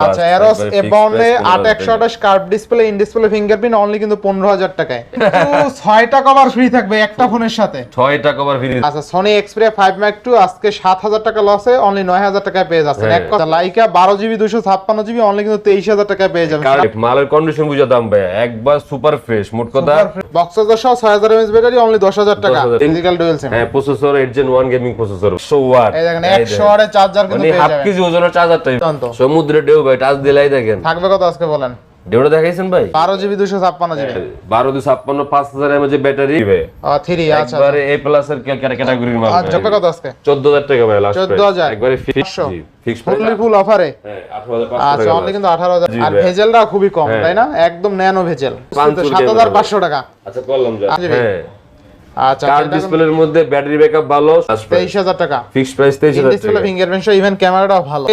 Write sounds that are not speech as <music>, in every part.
আচ্ছা এরোস একবারে এ fixed আট একশো ব্যাপার আঠাশ curve display in display fingerprint only কিন্তু পনেরো হাজার টাকায়। <laughs> কিন্তু ছয়টা কভার ফ্রি থাকবে একটা ফোনের সাথে। কভার ফ্রি আচ্ছা আজকে সাত হাজার টাকা লসে অনলি নয় হাজার টাকায় পেয়ে যাচ্ছেন হ্যাঁ। এক কথা লাইকা বারো জিবি দুশো ছাপ্পান্ন জিবি অনলি কিন্তু তেইশ হাজার টাকায় পেয়ে যাবেন মালের কন্ডিশন বুঝে দাম ভাই একবার সুপার ফ্রেশ মোট কথা বক্স সহ ব্যাটারি অনলি দশ হাজার টাকা। ফিজিক্যাল ডুয়েল সিম হ্যাঁ প্রসেসর গেমিং প্রসেসর শো ওয়াট এই দেখেন চার্জার কিন্তু মানে পেয়ে হাফ কেজি ওজনের চার্জারটাই। সমুদ্রে ঢেউ ভাই টাচ দিলাই দেখেন। থাকবে কত আজকে বলেন? ঢেউটা দেখাইছেন ভাই? বারো জিবি দুশো ছাপ্পান্ন জিবি। বারো দুই ছাপ্পান্ন পাঁচ হাজার ব্যাটারি। থ্রি আচ্ছা একবারে এ প্লাস এর ক্যাটাগরির মাল আর যোগ্য কত আজকে? চোদ্দ হাজার টাকা ভাই লাস্ট 14,000 একবারে ফিক্স। ফিক্স ফুললি ফুল অফারে হ্যাঁ আঠারো হাজার আচ্ছা অনলি কিন্তু আঠারো হাজার। আর ভেজেলটা খুবই কম হ্যাঁ। তাই না? একদম ন্যানো ভেজেল। পাঁচশো সাত হাজার টাকা পাঁচশো টাকা। আচ্ছা করলাম যা। হ্যাঁ। আচ্ছা কার ডিসপ্লের মধ্যে ব্যাটারি ব্যাকআপ ভালো টাকা। ফিক্স প্রাইস তেইশ হাজার ডিসপ্লে ফিঙ্গারপ্রিন্ট সহ ইভেন ক্যামেরাটাও ভালো।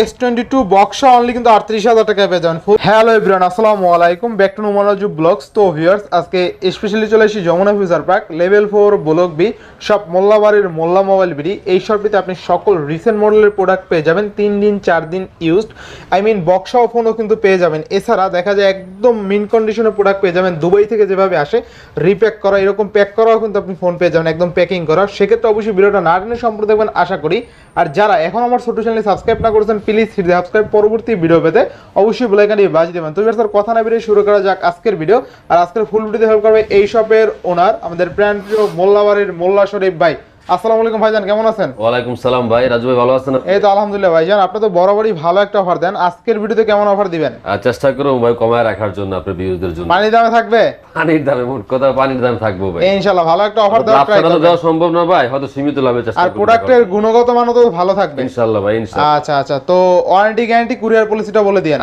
বক্স অনলি কিন্তু আটত্রিশ হাজার টাকায় পেয়ে যাবেন। হ্যালো এভরিওয়ান আসসালামু আলাইকুম। ব্যাক টু নুমানাজু ব্লগস তো ভিউয়ার্স আজকে স্পেশালি চলে এসেছি Jamuna future park level four block B সব মোল্লাবাড়ির মোল্লা মোবাইল বিডি। এই শপটিতে আপনি সকল রিসেন্ট মডেলের প্রোডাক্ট পেয়ে যাবেন, তিন দিন, চার দিন ইউজড আই মিন বক্সাও ফোনও কিন্তু পেয়ে যাবেন। এছাড়া দেখা যায় একদম মিন কন্ডিশনের প্রোডাক্ট পেয়ে যাবেন। দুবাই থেকে যেভাবে আসে রিপ্যাক করা, এরকম প্যাক করাও কিন্তু আপনি ফোন পেয়ে যাবেন, একদম প্যাকিং করা। সেক্ষেত্রে অবশ্যই ভিডিওটা না টেনে সম্পূর্ণ দেখবেন, আশা করি। আর যারা এখন আমার ছোটো চ্যানেলে সাবস্ক্রাইব না করেছেন প্লিজ সাবস্ক্রাইব পরবর্তী ভিডিও পেতে। অবশ্যই বেলাইকানি বাজ দেবেন। তো স্যার কথা না বেরিয়ে শুরু করা যাক আজকের ভিডিও আর আজকের ফুল ভিডিওতে হেল্প করবে এই শপের ওনার আমাদের প্রিয় মোল্লাবাড়ির মোল্লা শরীফ ভাই। আসসালামু আলাইকুম ভাইজান কেমন আছেন? ওয়ালাইকুম সালাম ভাই রাজু ভাই ভালো আছেন এই তো আলহামদুলিল্লাহ ভাইজান আপনি তো বরাবরই ভালো একটা অফার দেন। আজকের ভিডিওতে কেমন অফার দিবেন? আর চেষ্টা করো ভাই কমায় রাখার জন্য আপনার ভিউজদের জন্য। পানি দামে থাকবে? পানির দামে মোট কথা পানির দাম থাকব ভাই। ইনশাআল্লাহ ভালো একটা অফার দেওয়ার লাভ ট্রাই তো দেওয়া সম্ভব না ভাই হয়তো সীমিত লাভের চেষ্টা আর করব প্রোডাক্টের গুণগত মানও তো ভালো থাকবে। ইনশাআল্লাহ ভাই ইনশাআল্লাহ। আচ্ছা আচ্ছা তো ওয়ারেন্টি গ্যারান্টি কুরিয়ার পলিসিটা বলে দিয়েন।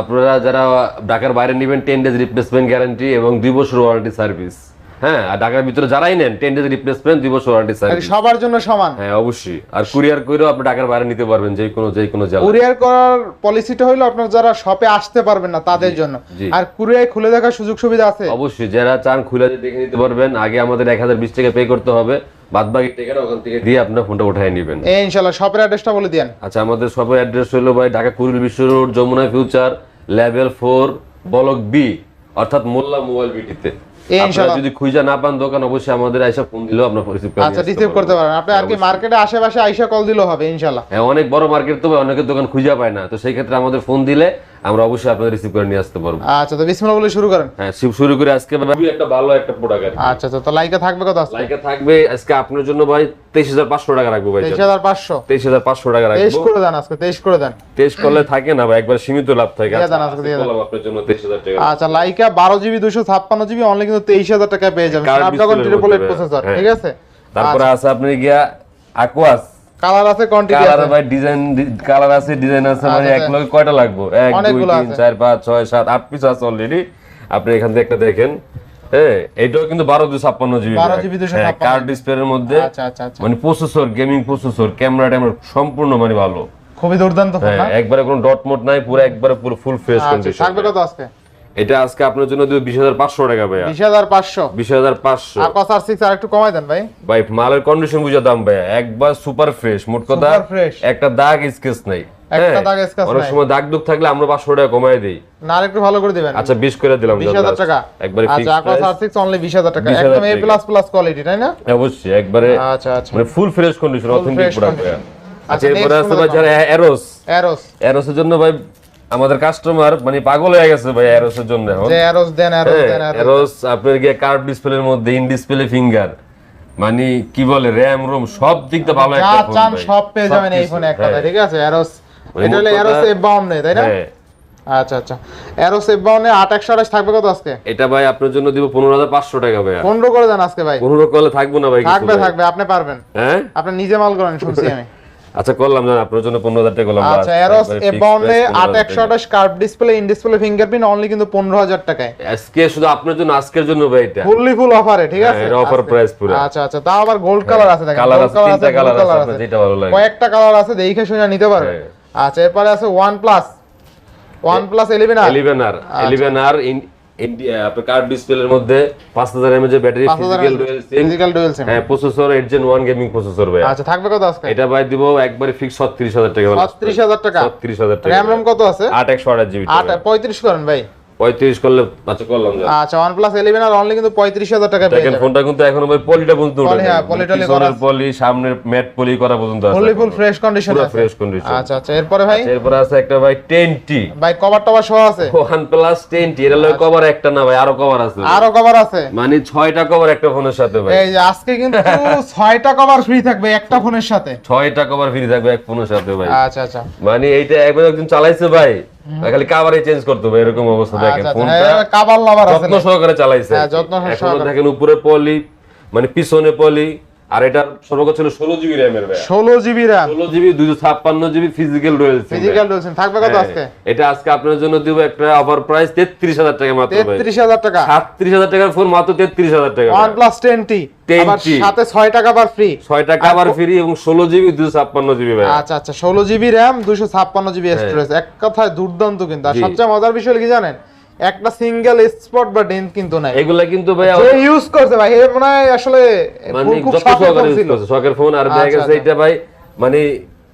আপনারা যারা ঢাকার বাইরে নেবেন টেন ডেজ রিপ্লেসমেন্ট গ্যারান্টি এবং দুই বছর ওয়ারেন্টি সার্ভিস হ্যাঁ আর ঢাকার ভিতরে যারাই নেন টেন ডেজ রিপ্লেসমেন্ট দুই বছর ওয়ারেন্টি সার্ভিস সবার জন্য সমান। হ্যাঁ অবশ্যই। আর কুরিয়ার করেও আপনি ঢাকার বাইরে নিতে পারবেন যে কোনো যে কোনো জেলা কুরিয়ার করার পলিসিটা হলো আপনার যারা শপে আসতে পারবেন না তাদের জন্য। আর কুরিয়ার খুলে দেখার সুযোগ সুবিধা আছে? অবশ্যই যারা চান খুলে দেখে নিতে পারবেন। আগে আমাদের এক হাজার বিশ টাকা পে করতে হবে। বাদ বাকি টাকাটা ওখান থেকে দিয়ে আপনার ফোনটা উঠাই নেবেন। এই ইনশাআল্লাহ শপের অ্যাড্রেসটা বলে দিয়েন। আচ্ছা আমাদের সবার অ্যাড্রেস হলো ভাই Dhaka Kuril Bishwa road Jamuna future level four block B অর্থাৎ মোল্লা মোবাইল বিটিতে ইনশাআল্লাহ। যদি খুঁজে না পান দোকান অবশ্যই আমাদের আইসা ফোন দিলেও আপনার রিসিভ করে আচ্ছা রিসিভ করতে পারেন আপনি আর কি মার্কেটে আশেপাশে আইসা কল দিলেও হবে ইনশাআল্লাহ। হ্যাঁ অনেক বড় মার্কেট তো ভাই, অনেকের দোকান খুঁজে পায় না। তো সেই ক্ষেত্রে আমাদের ফোন দিলে আমরা অবশ্যই আপনাদের রিসিভ করে নিয়ে আসতে পারব। আচ্ছা তো বিসমিল্লাহ বলে শুরু করেন। হ্যাঁ শিব শুরু করে আজকে ভাই। একটা ভালো একটা প্রোডাক্ট আচ্ছা তো তো লাইকে থাকবে কত আছে লাইকা থাকবে আজকে আপনার জন্য ভাই তেইশ হাজার পাঁচশো টাকা রাখব ভাই। তেইশ হাজার পাঁচশো? তেইশ হাজার পাঁচশো টাকা তেইশ রাখব করে দেন আজকে তেইশ করে দেন। টেস্ট করলে থাকে না ভাই একবার সীমিত লাভ থাকে। দিয়ে দেন আজকে দিয়ে দেন। আপনার জন্য তেইশ হাজার টাকা। আচ্ছা লাইকা বারো জিবি দুশো ছাপ্পান্ন জিবি অনলি কিন্তু তেইশ হাজার টাকায় পেয়ে যাবেন। স্ন্যাপড্রাগন ট্রিপল এইট প্রসেসর হ্যাঁ। ঠিক আছে? তারপরে আছে আপনি গিয়া আকোয়াস কালার আছে কোয়ান্টিটি কালার ভাই ডিজাইন কালার আছে ডিজাইন আছে মানে আচ্ছা, এক লগে কয়টা লাগবে? এক দুই অনেকগুলো তিন আছে। চার পাঁচ ছয় সাত আট পিস আছে অলরেডি আপনি এখান থেকে একটা দেখেন। হ্যাঁ এটাও কিন্তু ছাপ্পান্ন জিবি 12 GB 256 কার্ড ডিসপ্লের মধ্যে। আচ্ছা আচ্ছা আচ্ছা। মানে প্রসেসর গেমিং প্রসেসর ক্যামেরা ট্যামেরা সম্পূর্ণ মানে ভালো। খুবই দুর্দান্ত ফোন হ্যাঁ না? একবারে কোনো ডট মোট নাই পুরো একবারে পুরো ফুল আচ্ছা কন্ডিশন থাকবে কত আজকে? এটা আজকে আপনার জন্য দেবো বিশ হাজার পাঁচশো টাকা ভাইয়া। বিশ হাজার পাঁচশো। বিশ হাজার পাঁচশো। আর কস আর সিক্স আর একটু কমাই দেন ভাই। ভাই মালের কন্ডিশন বুঝে দাম ভাই একবার সুপার ফ্রেশ মোট কথা একটা দাগ স্কেচ নাই। একটা হ্যাঁ, অনেক সময় দাগ দুগ থাকলে আমরা পাঁচশো টাকা কমাই দিই। না একটু ভালো করে দিবেন। আচ্ছা বিশ করে দিলাম বিশ হাজার। টাকা। একবারে আচ্ছা আর সিক্স অনলি বিশ হাজার টাকা। একদম এ প্লাস প্লাস কোয়ালিটি তাই না? অবশ্যই একবারে আচ্ছা আচ্ছা। মানে full fresh condition authentic product. আচ্ছা আচ্ছা, এরপরে ভাই যারা এরোস অ্যারোস এরোসের জন্য ভাই আমাদের কাস্টমার মানে পাগল হয়ে গেছে ভাই এরোসের জন্য এখন। যে অ্যারোস দেন অ্যারোস হ্যাঁ, দেন এরোস আপনার গিয়ে কার্ভ ডিসপ্লের মধ্যে ইন ডিসপ্লে ফিঙ্গার মানে কি বলে র্যাম রোম সব দিক দিয়ে ভালো একটা ফোন চান ভাই। সব পেয়ে যাবেন এই ফোনে এক হ্যাঁ। ঠিক আছে? মানে এটা হলো কথা- এফ বাউন্নে তাই না? হ্যাঁ। আচ্ছা আচ্ছা। বাউন্নে আট একশো আঠাশ থাকবে কত আজকে? এটা ভাই আপনার জন্য দিব পনেরো হাজার পাঁচশো টাকা ভাই পনেরো করে দেন আজকে ভাই। পনেরো করলে থাকব না ভাই থাকবে থাকবে আপনি পারবেন। হ্যাঁ? আপনি নিজে মাল করেন শুনছি আমি। আচ্ছা করলাম জান আপনার জন্য 15000 টাকা করলাম। আচ্ছা এরোস এবাউন্ডে 8128 curve display in display fingerprint only কিন্তু 15000 টাকায়। আজকে শুধু আপনার জন্য আজকের জন্য ভাই এটা। ফুললি ফুল অফারে ঠিক হ্যাঁ, আছে? এর অফার প্রাইস পুরো। আচ্ছা আচ্ছা তাও আবার গোল্ড হ্যাঁ, কালার আছে দেখেন কালার আছে তিনটা কালার আছে আপনি যেটা ভালো লাগে। কয়েকটা কালার আছে দেখে শুনে নিতে পারবেন হ্যাঁ। আচ্ছা এরপরে আছে ওয়ান প্লাস ওয়ান প্লাস 11 আর 11 আর 11 আর আপনার কার্ড ডিসপ্লের মধ্যে পাঁচ হাজার এর battery physical dual SIM physical dual SIM হ্যাঁ processor eight gen one gaming processor ভাই আচ্ছা থাকবে কত আজকে? এটা ভাই দিব একবারে ফিক্স ছত্রিশ হাজার টাকা। ছত্রিশ হাজার টাকা। ছত্রিশ হাজার টাকা। র্যাম রম কত আছে? আট একশো আঠাশ জিবি আট পঁয়ত্রিশ করেন ভাই। পঁয়ত্রিশ করলে আচ্ছা করলাম আচ্ছা প্লাস ইলেভেন আর অনলি কিন্তু পঁয়ত্রিশ হাজার টাকা পেয়ে যাবেন। ফোনটা কিন্তু এখনও ভাই পলিটা পর্যন্ত উঠে হ্যাঁ, করা পলি ম্যাট পলি করা পর্যন্ত আছে ফুললি ফুল ফ্রেশ কন্ডিশন আছে। ফ্রেশ কন্ডিশন আচ্ছা আচ্ছা এরপরে ভাই? এরপর আছে একটা ভাই টেন টি ভাই কভার টভার সহ আছে? টেন টি এটা লয় কভার একটা না ভাই আরও কভার আছে। আরও কভার আছে? মানে ছয়টা কভার একটা ফোনের সাথে ভাই। এই আজকে কিন্তু ছয়টা কভার ফ্রি থাকবে একটা ফোনের সাথে। ছয়টা কভার ফ্রি থাকবে এক ফোনের সাথে ভাই। আচ্ছা আচ্ছা। মানে এইটা একবার একজন চালাইছে ভাই। খালি কাভারে চেঞ্জ করতে হবে এরকম অবস্থা দেখেন আচ্ছা ফোনটা আচ্ছা লাভার আছে যত্ন সহকারে চালাইছে হ্যাঁ, যত্ন সহকারে। দেখেন উপরে পলি মানে পিছনে পলি আর এটা সর্বোচ্চ ছিল ষোলো জিবি র্যামের ভাই ষোলো জিবি র্যাম ষোলো জিবি দুইশো ছাপ্পান্ন জিবি ফিজিক্যাল রয়েছে ফিজিক্যাল থাকবে কত আজকে? এটা আজকে আপনার জন্য দিব একটা অফার প্রাইস তেত্রিশ হাজার টাকা মাত্র তেত্রিশ হাজার টাকা। সাতত্রিশ হাজার টাকার ফোন মাত্র তেত্রিশ হাজার টাকা ওয়ান প্লাস টেন টি সাথে ছয় টাকা ফ্রি ছয় টাকা আবার ফ্রি এবং ষোলো জিবি দুশো ছাপ্পান্ন জিবি আচ্ছা আচ্ছা ষোলো জিবি র্যাম দুশো ছাপ্পান্ন জিবি স্টোরেজ এক কথায় দুর্দান্ত কিন্তু। আর সবচেয়ে মজার বিষয় কি জানেন? একটা সিঙ্গেল স্পট বা ডেন্ট কিন্তু নাই। এগুলা কিন্তু ভাই যে ইউজ করছে ভাই এর মনে হয় আসলে মানে খুব শখের ফোন ইউজ ছিল। শখের ফোন আর দেখা আচ্ছা, গেছে এটা ভাই মানে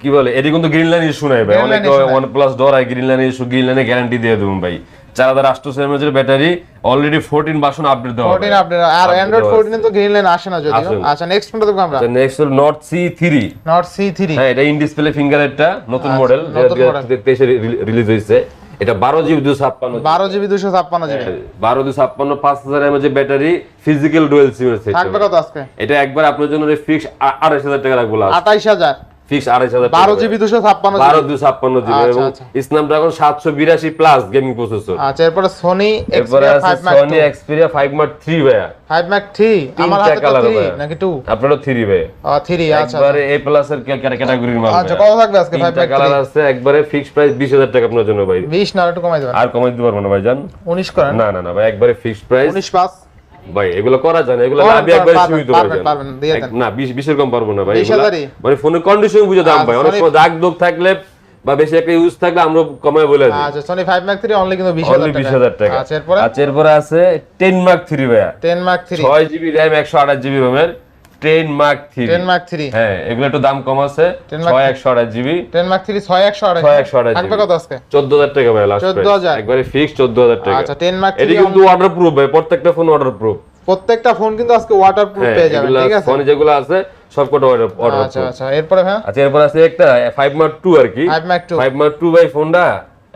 কি বলে এটি কিন্তু গ্রিন লাইন ইস্যু নাই ভাই। অনেক। ওয়ান প্লাস ডরাই গ্রিন লাইন ইস্যু গ্রিন লাইনে গ্যারান্টি দিয়ে দেবো ভাই। চার হাজার আটশো এমএজের battery already fourteen version update দেওয়া 14 আপডেট আর অ্যান্ড্রয়েড 14 তো গ্রিন লাইন আসে না যদিও। আচ্ছা নেক্সট দেখব আমরা। নেক্সট হল note C three note C three হ্যাঁ এটা ইন ডিসপ্লে ফিঙ্গার একটা নতুন আচ্ছা, মডেল। তেইশে রিলিজ হয়েছে। এটা বারো জিবি দুশো ছাপ্পান্ন বারো জিবি দুশো ছাপ্পান্ন জিবি। বারো দুশো ছাপ্পান্ন পাঁচ হাজার mAh battery physical dual SIM থাকবে কত আজকে? এটা একবার আপনার জন্য ফিক্স আড়াইশ হাজার টাকা রাখব আঠাইশ হাজার। ফিক্স আড়াইশ হাজার বারো জিবি দুশো ছাপ্পান্ন বারো দুশো ছাপ্পান্ন জিবি এবং। স্ন্যাপড্রাগন সাতশো বিরাশি প্লাস গেমিং প্রসেসর আচ্ছা এরপরে সোনি এরপরে আছে five mark five mark three ভাইয়া। ফাইভ ম্যাক থ্রি আমার হাতে কালার নাকি টু আপনারও থ্রি ভাই থ্রি আচ্ছা একবারে এ প্লাস এর ক্যাটাগরির মাল আচ্ছা কত থাকবে আজকে ফাইভ তিনটা কালার আছে একবারে ফিক্স প্রাইস বিশ হাজার টাকা আপনার জন্য ভাই। বিশ না আর একটু কমাই দেবেন। আর কমাই দিতে পারব না ভাই জান উনিশ করেন? না না না ভাই একবারে ফিক্সড প্রাইস উনিশ পাঁচ। ভাই এগুলো করা যায় না এগুলো আমি একবার সীমিত না বিশ বিশের কম পারব না ভাই 20? মানে ফোনের কন্ডিশন বুঝে দাম আচ্ছা, ভাই অনেক সময় দাগ দোগ থাকলে বা বেশি একটা ইউজ থাকলে আমরা কমায় বলে দিই। আচ্ছা Sony five mark three only কিন্তু বিশ অনলি হাজার বিশ হাজার টাকা। আচ্ছা এরপর? আচ্ছা এরপরে আছে টেন মার্ক থ্রি ভাইয়া। টেন মার্ক থ্রি ছয় জিবি র্যাম একশো আঠাশ জিবি রোমের ten mark three ten mark three হ্যাঁ এগুলো একটু দাম কম আছে 10 Mark ছয় III একশো আঠাশ জিবি। টেন মার্ক থ্রি ছয় একশো আড়াই ছয় একশো আঠাশ থাকবে কত আজকে? চোদ্দ হাজার টাকা ভাই লাস্ট 14,000 একবারে ফিক্স চোদ্দ হাজার টাকা। আচ্ছা টেন মার্ক এটি থ্রি কিন্তু ওয়াটার প্রুফ ভাই প্রত্যেকটা ফোন ওয়াটার প্রুফ প্রত্যেকটা ফোন কিন্তু আজকে ওয়াটার প্রুফ পেয়ে যাবেন ঠিক আছে? ফোন যেগুলো আছে সবকটা ওয়াটার ওয়াটার আচ্ছা আচ্ছা এরপরে হ্যাঁ আচ্ছা এরপর আছে একটা ফাইভ মার্ক টু আর কি। Five mark two five mark two ভাই ফোনটা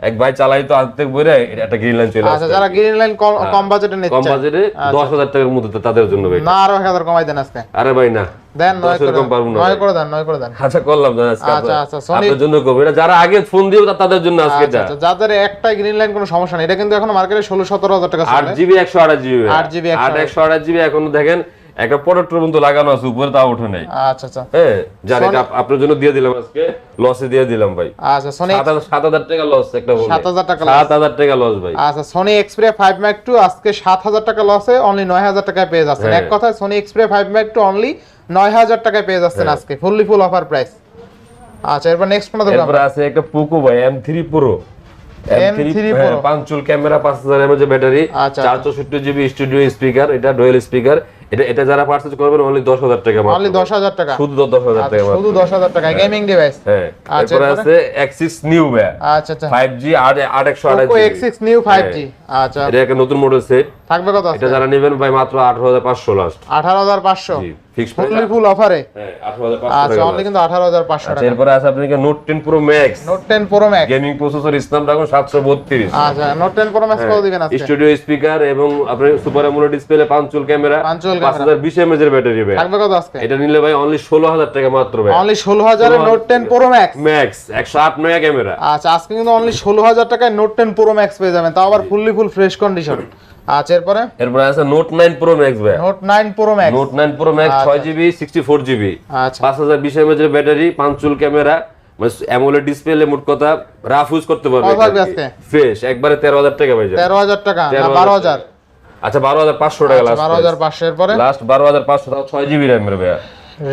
এক ভাই চালাই তো আর্ধেক বইরে একটা গ্রিন লাইন চলে আচ্ছা যারা গ্রিন লাইন কম বাজেটে কম বাজেটে দশ হাজার টাকার মধ্যে তাদের জন্য ভাই। না আরও এক হাজার কমাই দেন আজকে। আরে ভাই না। দেন নয় করে কম পারব দেন না নয় করে দেন নয় করে দেন। আচ্ছা করলাম জান আজকে আচ্ছা, আচ্ছা, Sony- আপনার জন্য করব। এটা যারা আগে ফোন দিও তা- তাদের জন্য আজকে আচ্ছা এটা। আচ্ছা যাদের একটাই গ্রিন লাইন কোনো সমস্যা নেই। এটা কিন্তু এখন মার্কেটে ষোলো সতেরো হাজার টাকা আট চলে জিবি একশো আঠাশ জিবি 8GB, আট একশো আঠাশ। জিবি এখন দেখেন একটা প্রোডাক্টের মতো লাগানো আছে উপরে তাও ওঠে নাই। আচ্ছা আচ্ছা। হ্যাঁ জানি এটা আপনার জন্য দিয়ে দিলাম আজকে লসে দিয়ে দিলাম ভাই। আচ্ছা সোনি সাত হাজার সাত হাজার টাকা লস একটা ফোনে। 7,000 টাকা সাত হাজার টাকা লস ভাই। আচ্ছা Sony Xperia five mark two আজকে সাত হাজার টাকা লসে অনলি নয় হাজার টাকায় পেয়ে যাচ্ছেন। হ্যাঁ। এক কথায় Sony Xperia five mark two only নয় হাজার টাকায় পেয়ে যাচ্ছেন হ্যাঁ। আজকে ফুললি ফুল অফার প্রাইস আচ্ছা এরপর নেক্সট কোনটা দেখব এরপরে আছে একটা পোকো ভাই M three pro M3 Pro। পাঁচচুল ক্যামেরা পাঁচ হাজার ব্যাটারি চার চৌষট্টি জিবি স্টুডিও স্পিকার এটা ডোয়েল স্পিকার এটা এটা যারা পারচেজ করবেন অনলি দশ হাজার টাকা মাত্র। অনলি দশ হাজার টাকা। শুধু দশ হাজার আচ্ছা, টাকা মাত্র। শুধু দশ হাজার টাকা। গেমিং ডিভাইস হ্যাঁ। আচ্ছা, এরপরে এরপরে? আছে নিউ ভাই আচ্ছা আচ্ছা। ফাইভ জি আট আট একশো আঠাশ পোকো নিউ ফাইভ জি আচ্ছা। এটা একটা নতুন মডেল সেট থাকবে কত এটা যারা নেবেন ভাই মাত্র আঠারো হাজার পাঁচশো লাস্ট আঠারো হাজার পাঁচশো। জি। ফিক্স ফুললি ফুল অফারে হ্যাঁ আচ্ছা অনলি কিন্তু আচ্ছা টাকা। এরপরে আছে আপনাকে note ten pro max note ten pro max gaming processor Snapdragon সাতশো বত্রিশ। আচ্ছা নোট টেন প্রো ম্যাক্স কত দিবেন আজকে। স্টুডিও স্পিকার এবং আপনার সুপার অ্যামোলেড ডিসপ্লে পাঁচচুল ক্যামেরা এর ব্যাটারি ভাই থাকবে কত আজকে? এটা নিলে ভাই অনলি ষোলো হাজার টাকা মাত্র ভাই। Only note pro max mega camera আচ্ছা আজকে কিন্তু অনলি ষোলো হাজার টাকায় নোট প্রো ম্যাক্স পেয়ে যাবেন। তাও আবার ফুললি ফুল ফ্রেশ কন্ডিশন আচ্ছা এরপরে? এরপরে আছে নোট 9 প্রো ম্যাক্স ভাই। Note 9 pro max note 9 pro max ছয় জিবি সিক্সটি ফোর জিবি আচ্ছা। এর ব্যাটারি পাঁচচুল ক্যামেরা অ্যামোলেড ডিসপ্লে মোট কথা রাফ ইউজ করতে পারবে। ফ্রেশ একবারে তেরো হাজার টাকা ভাই তেরো হাজার টাকা না 13,000 বারো হাজার? আচ্ছা বারো হাজার পাঁচশো টাকা লাস্ট বারো হাজার পাঁচশো এরপরে? লাস্ট বারো হাজার পাঁচশো তাও ছয় জিবি র্যামের ভাইয়া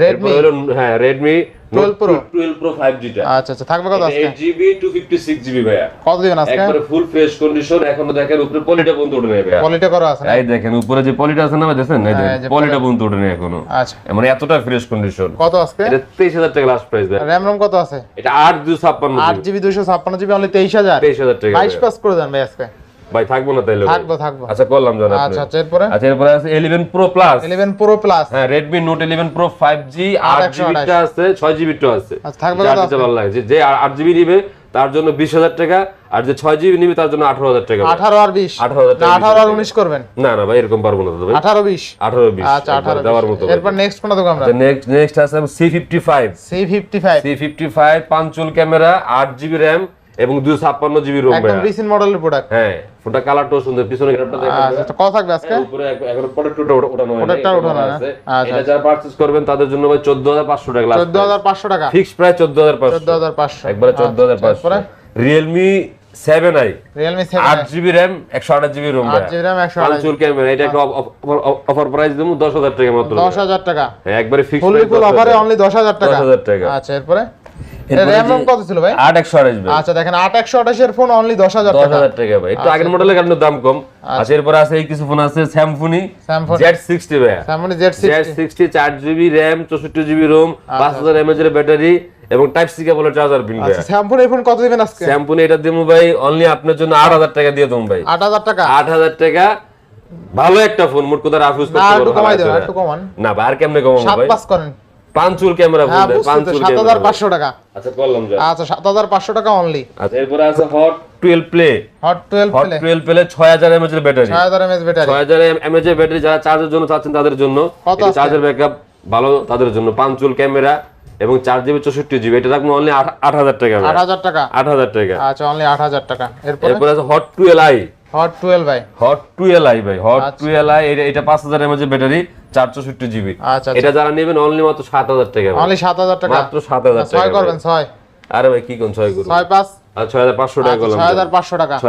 Redmi? হলো হ্যাঁ রেডমি 12 Pro? 12 প্রো 5G টা। আচ্ছা আচ্ছা থাকবে কত আজকে? 8GB 256GB ভাইয়া। কত দিবেন আজকে? একবারে ফুল ফ্রেশ কন্ডিশন এখনও দেখেন উপরে পলিটা বন্ধ উঠে নেই ভাইয়া। কোয়ালিটি করা আছে এই দেখেন উপরে যে পলিটা আছে না ভাই দেখেন এই হ্যাঁ, দেখেন পলিটা বন্ধ উঠে নেই এখনও। আচ্ছা। মানে এতটা ফ্রেশ কন্ডিশন কত আজকে? এটা 23000 টাকা লাস্ট প্রাইস ভাই র্যাম রম কত আছে? এটা 8256 আট জিবি দুইশো ছাপ্পান্ন জিবি অনলি তেইশ হাজার। 23000 টাকা বাইশ ভাইয়া। পাস করে দেন ভাই আজকে। ভাই থাকব না তাইলে থাকব থাকব। আচ্ছা করলাম জানা আচ্ছা আচ্ছা এরপরে? আচ্ছা এরপরে আছে 11 pro plus eleven pro plus হ্যাঁ Redmi Note 11 Pro 5G 8 GB টা আছে 6 GB টা আছে। আচ্ছা, থাকবে যেটা ভালো লাগে। যে- যে 8 নিবে তার জন্য 20000 টাকা আর যে 6 GB নিবে তার জন্য 18000 টাকা ভাই। আঠারো আর বিশ। 18,000 টাকা না আঠারো আর 20,000 উনিশ করবেন। না না ভাই এরকম পারব না তো ভাই। আঠারো বিশ। 18 20 আচ্ছা আঠারো দেওয়ার মতো। এরপর নেক্সট কোনটা দেবো আমরা? নেক্সট নেক্সট আছে C55 C fifty five C55 পাঁচচুল ক্যামেরা 8 GB RAM এবং 256 GB ROM একদম রিসেন্ট মডেলের প্রোডাক্ট হ্যাঁ ফোনটা কালারটাও সুন্দর পিছনে গ্রাফটা দেখেন আচ্ছা আচ্ছা, কত থাকবে আজকে? উপরে এখন প্রোডাক্টটা ওঠানো হয় প্রোডাক্টটা ওঠানো না? আচ্ছা, এটা যারা পারচেজ করবেন তাদের জন্য ভাই 14500 টাকা চোদ্দ হাজার পাঁচশো টাকা। ফিক্স প্রাইস 14500 চোদ্দ হাজার পাঁচশো। একবারে 14500 তারপরে? Realme 7i Realme 8 seven GB RAM 128 GB ROM 8 GB RAM, 128 পাঁচচুল ক্যামেরা এটা একটা অফার প্রাইস দেবো 10000 টাকা মাত্র। দশ হাজার টাকা। হ্যাঁ, একবারে ফিক্স ফুল অফারে অনলি দশ হাজার টাকা। 10,000 টাকা। আচ্ছা এরপরে? এরপরে র্যাম রম যে- কত ছিল ভাই? 8128 ভাই। আচ্ছা দেখেন আট একশো ফোন অনলি দশ টাকা। হাজার টাকা ভাই। একটু আগের মডেলের কারণে দাম কম। আচ্ছা। এরপরে আছে কিছু ফোন আছে। ভাই এর ব্যাটারি এবং টাইপ সি কেবলের চার্জার পিন ভাই আচ্ছা ফোন কত দিবেন আজকে? স্যামসুনি এটা ভাই অনলি আপনার জন্য আট হাজার টাকা দিয়ে দেবো ভাই। আট হাজার টাকা? আট হাজার টাকা। ভালো একটা ফোন মোট কথা রাফ ইউজ না করতে পারব একটা। কমান। না ভাই আর কেমনে কমাবো ভাই? পাস করেন। পাঁচুল ক্যামেরা হ্যাঁ হাজার ক্যামেরা। পাঁচশো টাকা। আচ্ছা করলাম যা। আচ্ছা সাত হাজার পাঁচশো টাকা অনলি আচ্ছা এরপরে আছে hot twelve play hot twelve hot play twelve play ছয় হাজার এমএচ এর ব্যাটারি ছয় হাজার এমএস ব্যাটারি ছয় হাজার এমএচ এর ব্যাটারি যারা চার্জের জন্য চাচ্ছেন তাদের জন্য। চার্জের ব্যাকআপ ভালো তাদের জন্য। পাঁচচুল ক্যামেরা এবং চার জিবি চৌষট্টি জিবি এটা রাখব অনলি আট হাজার টাকা আট হাজার টাকা। আট হাজার টাকা। আচ্ছা অনলি আট হাজার টাকা। এরপরে? এরপরে আছে hot twelve i hot twelve ভাই। হট আই ভাই। হট আচ্ছা। টুয়েলভ আই এটা ব্যাটারি জিবি আচ্ছা এটা যারা নেবেন অনলি মাত্র টাকা টাকা। মাত্র টাকা করবেন আরে ভাই কি কোন টাকা করলাম টাকা। আচ্ছা,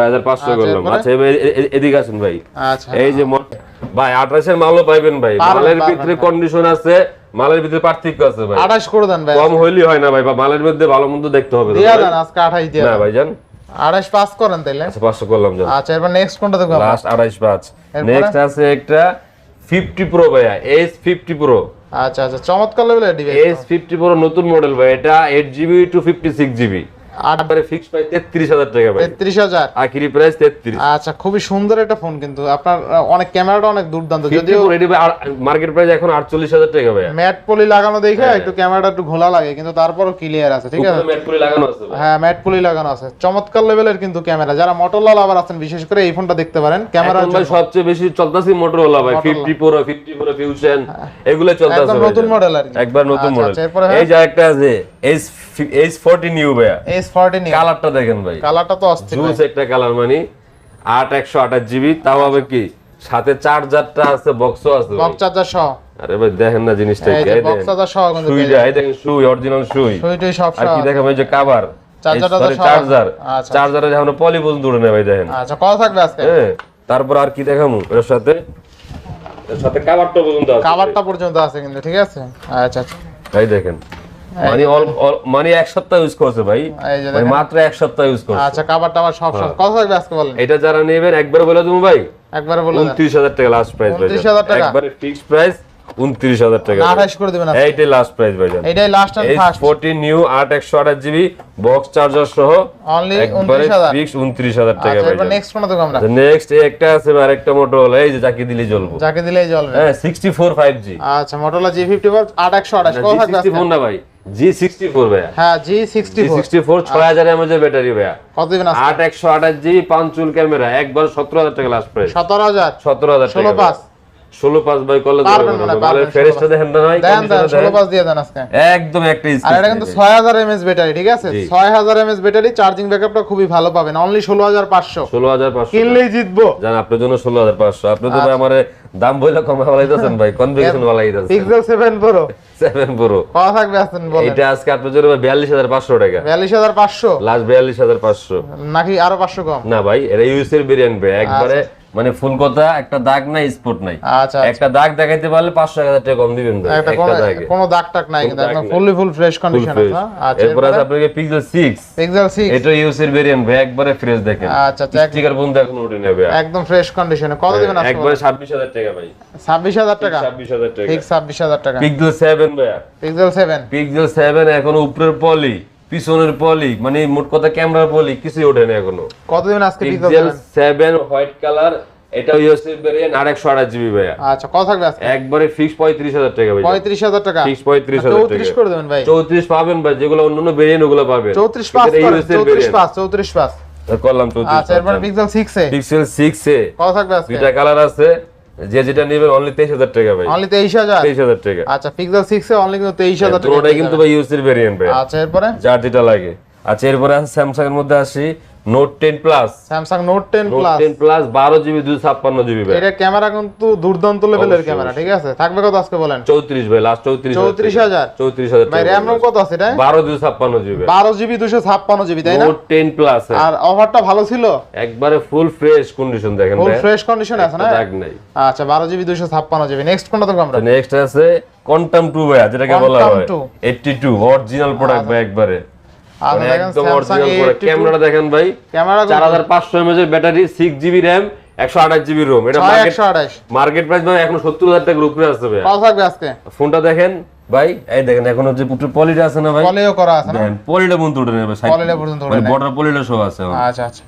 করলাম। আচ্ছা এবার এদিকে আসুন ভাই। আচ্ছা এই যে ভাই আঠাশের মালও পাইবেন ভাই। মালের ভিতরে কন্ডিশন আছে মালের ভিতরে পার্থক্য আছে ভাই। আঠাশ করে দেন ভাই। কম হইলে হয় না ভাই বা মালের মধ্যে ভালো মন্দ দেখতে হবে দিয়া দেন আজকে দিয়ে না ভাই জান। আঠাশ পাস করেন তাইলে। আচ্ছা পাঁচশো করলাম আচ্ছা এবার নেক্সট কোনটা দেখব লাস্ট আড়াইশ পাঁচ। নেক্সট আছে একটা ফিফটি প্রো ভাইয়া এস ফিফটি প্রো আচ্ছা আচ্ছা চমৎকার লেভেলের ডিভাইস এস ফিফটি প্রো নতুন মডেল ভাই এটা eight GB two fifty six GB আট ফিক্স প্রাইস তেত্রিশ হাজার টাকা ভাই। তেত্রিশ হাজার? আখিরি প্রাইস তেত্রিশ। আচ্ছা খুবই সুন্দর একটা ফোন কিন্তু। আপনার অনেক ক্যামেরাটা অনেক দুর্দান্ত। যদিও প্রো মার্কেট প্রাইস এখন আটচল্লিশ হাজার টাকা ভাইয়া। ম্যাট পলি লাগানো দেখে হ্যাঁ। একটু ক্যামেরাটা একটু ঘোলা লাগে কিন্তু তারপরও ক্লিয়ার আছে ঠিক আছে? ম্যাট করে লাগানো আছে হ্যাঁ ম্যাট পলি লাগানো আছে। চমৎকার লেভেলের কিন্তু ক্যামেরা। যারা মোটরলাল আবার আছেন বিশেষ করে এই ফোনটা দেখতে পারেন। ক্যামেরা সবচেয়ে বেশি চলতেছে মোটরোলা ভাই। Fifty pro fifty pro fusion এগুলো চলতেছে নতুন মডেল আর। একবার নতুন আচ্ছা, মডেল আচ্ছা, এরপরে এই যে একটা আছে এইচ এইচ ফোরটি নিউ ভাইয়া। এস ফোরটিন কালারটা দেখেন ভাই। কালারটা তো অস্থির জুস একটা কালার মানে আট একশো আঠাশ জিবি তাও হবে কি? সাথে চার্জারটা আছে বক্সও আছে বক্স চার্জার সহ। আরে ভাই দেখেন না জিনিসটা এই কি যে এই বক্স চার্জার সহ সুইটা এই দেখেন সুই অরিজিনাল সুই। সুই সব আর কি দেখেন ভাই যে কাভার চার্জারটা চার্জার আচ্ছা। চার্জারে যখন পলি পর্যন্ত উঠে নেয় ভাই দেখেন। আচ্ছা কত থাকবে আজকে? হ্যাঁ তারপর আর কি দেখামু এর সাথে এর সাথে কাভারটা পর্যন্ত আছে। কাভারটা পর্যন্ত আছে কিন্তু ঠিক আছে? আচ্ছা আচ্ছা। ভাই দেখেন। মানে মানে এক সপ্তাহ ইউজ করছে ভাই। মাত্র এক সপ্তাহ ইউজ করছে। আচ্ছা কাভারটা আবার সব হ্যাঁ। সব কত থাকবে আজকে বলেন? এটা যারা নেবেন একবার বলে দেবো ভাই। একবারে বলে দেন। উনত্রিশ হাজার টাকা লাস্ট প্রাইস ভাই 29,000 টাকা? একবারে ফিক্সড প্রাইস উনত্রিশ হাজার টাকা না আঠাশ করে দিবেন এইটাই লাস্ট প্রাইস ভাই এইটাই last and first fourteen new আট একশো আঠাশ জিবি বক্স চার্জার সহ অনলি 29000 ফিক্স উনত্রিশ হাজার টাকা আচ্ছা ভাই নেক্সট কোনটা দেখব আমরা? নেক্সট একটা আছে আর একটা মোটর এই যে যাকে দিলে জ্বলবো। যাকে দিলেই জ্বলবে। হ্যাঁ সিক্সটি ফোর ফাইভ জি আচ্ছা মোটরলা জি ফিফটি ফোর আট একশো আঠাশ। কত থাকবে সিক্সটি আজকে? ফোর না ভাই। জি সিক্সটি ফোর ভাইয়া। হ্যাঁ G sixty G four sixty four ছয় হাজার এমএজ ব্যাটারি ভাইয়া। কত দিবেন আঠাশ জিবি পাঁচচুল ক্যামেরা একবার সতেরো হাজার টাকা লাস্ট প্রাইস সতেরো হাজার? সতেরো হাজার ষোলো পাঁচ। ষোলো পাঁচ বাই করলে পারবেন মালের পারবেন, ফেরেস্টা দেখেন না ভাই দেন দেন conditioner ষোলো পাঁচ দিয়ে দেন আজকে। একদম একটা আর এটা কিন্তু ছয় হাজার এমএস ব্যাটারি ঠিক আছে? ছয় হাজার এমএস ব্যাটারি চার্জিং ব্যাকআপটা খুবই ভালো পাবেন। অনলি ষোলো হাজার পাঁচশো। ষোলো হাজার পাঁচশো। কিনলেই জিতবো। জান আপনার জন্য ষোলো হাজার পাঁচশো। আপনি তো আচ্ছা। ভাই আমার দাম বইলে কমে ভাই configuration বলাইতেছেন Pixel seven pro seven pro কত থাকবে আসেন বলেন। এটা আজকে আপনার জন্য বিয়াল্লিশ হাজার পাঁচশো টাকা। বিয়াল্লিশ হাজার পাঁচশো? লাস্ট বিয়াল্লিশ হাজার পাঁচশো। নাকি আরও পাঁচশো কম? না ভাই এটা ইউএস এর ভেরিয়েন্ট ভাই একবারে মানে ফুল কথা একটা দাগ নাই স্পট নাই। আচ্ছা একটা দাগ দেখাইতে পারলে পাঁচশো এক হাজার টাকা কম দিবেন ভাই, একটা দাগে। কোনো দাগ টাক নাই কিন্তু একদম ফুললি ফুল ফ্রেশ কন্ডিশন আছে আচ্ছা এরপর আছে আপনাকে পিক্সেল সিক্স পিক্সেল 6 এটা ইউসের ভেরিয়েন্ট ভাই একবারে ফ্রেশ দেখেন। আচ্ছা check- স্টিকার বন্ধ এখন উঠে নেবে। একদম ফ্রেশ কন্ডিশনে কত দিবেন আজকে? একবারে ছাব্বিশ হাজার টাকা ভাই। 26000 টাকা? ছাব্বিশ হাজার টাকা। ঠিক 26000 টাকা। পিক্সেল সেভেন ভাইয়া। পিক্সেল 7 পিক্সেল সেভেন এখন উপরের পলি পিছনের পলি মানে মোট কথা ক্যামেরার পলি কিছুই ওঠে না এখনও। কত দিবেন আজকে পিক্সেল পিক্সেল 7 হোয়াইট কালার এটা ইউএসএ ভেরিয়েন্ট আর একশো আঠাশ জিবি ভাইয়া। আচ্ছা কত থাকবে আজকে? একবারে ফিক্স পঁয়ত্রিশ হাজার টাকা ভাই 35000 টাকা? ফিক্স পঁয়ত্রিশ হাজার 34 করে দেবেন ভাই। চৌত্রিশ পাবেন ভাই যেগুলো অন্য অন্য ভেরিয়েন্ট ওগুলো পাবেন। 34 পাস এটা করে US এর 34 পাস 34 পাস। করলাম আচ্ছা এরপর Pixel 6 A. Pixel six A. কত থাকবে আজকে? দুইটা কালার আছে। যে যেটা নেবেন অনলি তেইশ হাজার টাকা ভাই। অনলি 23000 তেইশ হাজার টাকা। আচ্ছা পিক্সেল 6 এ অনলি কিন্তু 23000 টাকা পুরোটাই কিন্তু ভাই ইউসির ভেরিয়েন্ট ভাই। আচ্ছা এরপরে? যার যেটা লাগে। আচ্ছা এরপরে স্যামসাং এর মধ্যে আসি Note ten plus Samsung Note ten plus ten plus বারো জিবি দুশো ছাপ্পান্ন জিবি এটা ক্যামেরা কিন্তু দুর্দান্ত লেভেলের ক্যামেরা ঠিক আছে? থাকবে কত আজকে বলেন? চৌত্রিশ ভাই লাস্ট চৌত্রিশ 34,000 চৌত্রিশ হাজার। ভাই র্যাম রোম কত আছে এটা? বারো দুশো ছাপ্পান্ন জিবি বারো জিবি দুশো ছাপ্পান্ন জিবি তাই না? নোট টেন প্লাস আর অফারটা ভালো ছিল? একবারে ফুল ফ্রেশ কন্ডিশন দেখেন ফুল ফ্রেশ কন্ডিশন আছে না? দাগ নাই। আচ্ছা বারো জিবি দুশো ছাপ্পান্ন জিবি নেক্সট কোনটা দেখব আমরা? নেক্সট আছে কোয়ান্টাম টু ভাই যেটাকে বলা হয়। 2 এইটটি টু অরিজিনাল প্রোডাক্ট ভাই একবারে। একদম অরিজিনাল প্রোডাক্ট ক্যামেরাটা দেখেন ভাই ক্যামেরা চার হাজার এর ব্যাটারি সিক্স জিবি র্যাম একশো আঠাশ জিবি রোম এটা মার্কেট প্রাইস এখন উপরে ভাই। থাকবে আজকে? ফোনটা দেখেন ভাই এই দেখেন এখন হচ্ছে পুরো পলিটা আছে না ভাই? করা আছে না? পলিটা উঠে নেবে পলিটা পর্যন্ত মানে বর্ডার পলিটা সব আছে আচ্ছা আচ্ছা।